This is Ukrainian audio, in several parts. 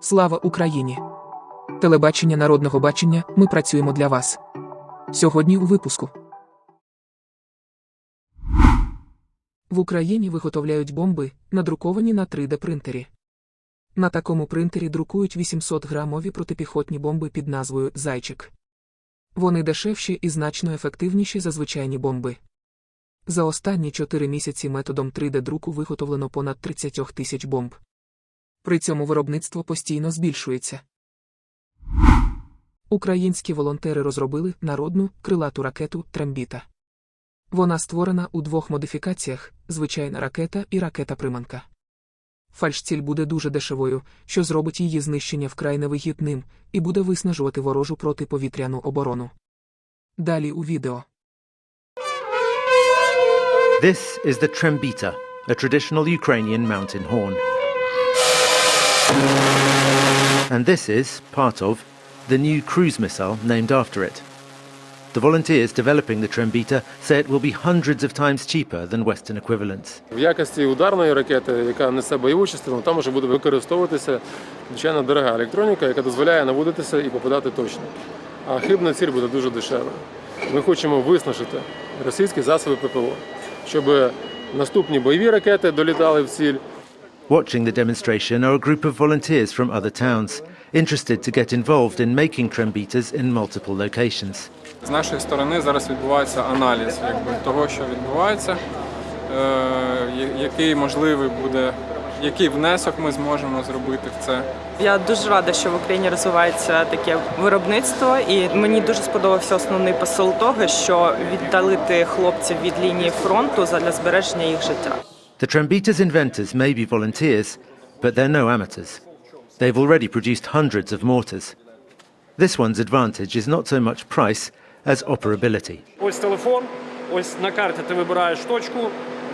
Слава Україні! Телебачення народного бачення. Ми працюємо для вас. Сьогодні у випуску. В Україні виготовляють бомби, надруковані на 3D принтері. На такому принтері друкують 800 грамові протипіхотні бомби під назвою Зайчик. Вони дешевші і значно ефективніші за звичайні бомби. За останні 4 місяці методом 3D-друку виготовлено понад 30 тисяч бомб. При цьому виробництво постійно збільшується. Українські волонтери розробили народну крилату ракету Трембіта. Вона створена у двох модифікаціях: звичайна ракета і ракета-приманка. Фальшціль буде дуже дешевою, що зробить її знищення вкрай невигідним і буде виснажувати ворожу протиповітряну оборону. Далі у відео. This is the trembita, a traditional Ukrainian mountain horn. And this is part of the new cruise missile named after it. The volunteers developing the trembita say it will be hundreds of times cheaper than Western equivalents. В якості ударної ракети, яка несе бойову частину, там вже буде використовуватися звичайно дорога електроніка, яка дозволяє наводитися і попадати точно. А хибна ціль буде дуже дешева. Ми хочемо виснажити російські засоби ППО, щоб наступні бойові ракети долітали в ціль, Watching the demonstration are a group of volunteers from other towns, interested to get involved in making trembitas in multiple locations. З нашої сторони зараз відбувається аналіз якби, того, що відбувається, е, який можливий буде, який внесок ми зможемо зробити в це. Я дуже рада, що в Україні розвивається таке виробництво, і мені дуже сподобався основний посил того, що віддалити хлопців від лінії фронту для збереження їх життя. The Trembita's inventors may be volunteers, but they're no amateurs. They've already produced hundreds of mortars. This one's advantage is not so much price as operability. Ось телефон, ось на карті ти вибираєш точку,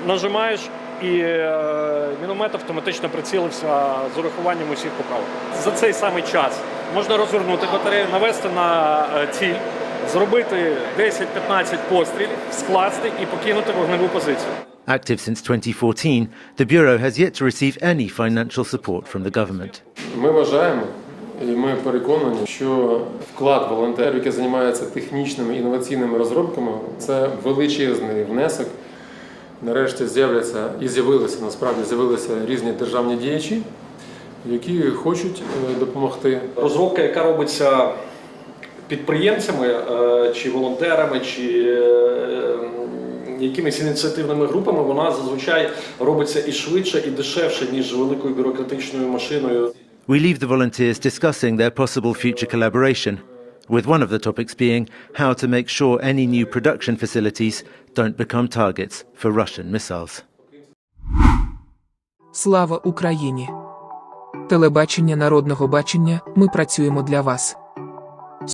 нажимаєш, і е, міномет автоматично прицілився з урахуванням усіх поправок. За цей самий час можна розвернути батарею, навести на е, ціль, Зробити 10-15 пострілів, скласти і покинути вогневу позицію. Active since 2014, the Bureau has yet to receive any financial support from the government. Ми вважаємо і ми переконані, що вклад волонтерів, які займаються технічними інноваційними розробками, це величезний внесок. Нарешті з'являться і з'явилися насправді з'явилися різні державні діячі, які хочуть е, допомогти. Розробка, яка робиться підприємцями е, чи волонтерами, чи е, якимись ініціативними групами, вона зазвичай робиться і швидше, і дешевше, ніж великою бюрократичною машиною. We leave the volunteers discussing their possible future collaboration, with one of the topics being how to make sure any new production facilities don't become targets for Russian missiles. Слава Україні! Телебачення народного бачення. Ми працюємо для вас.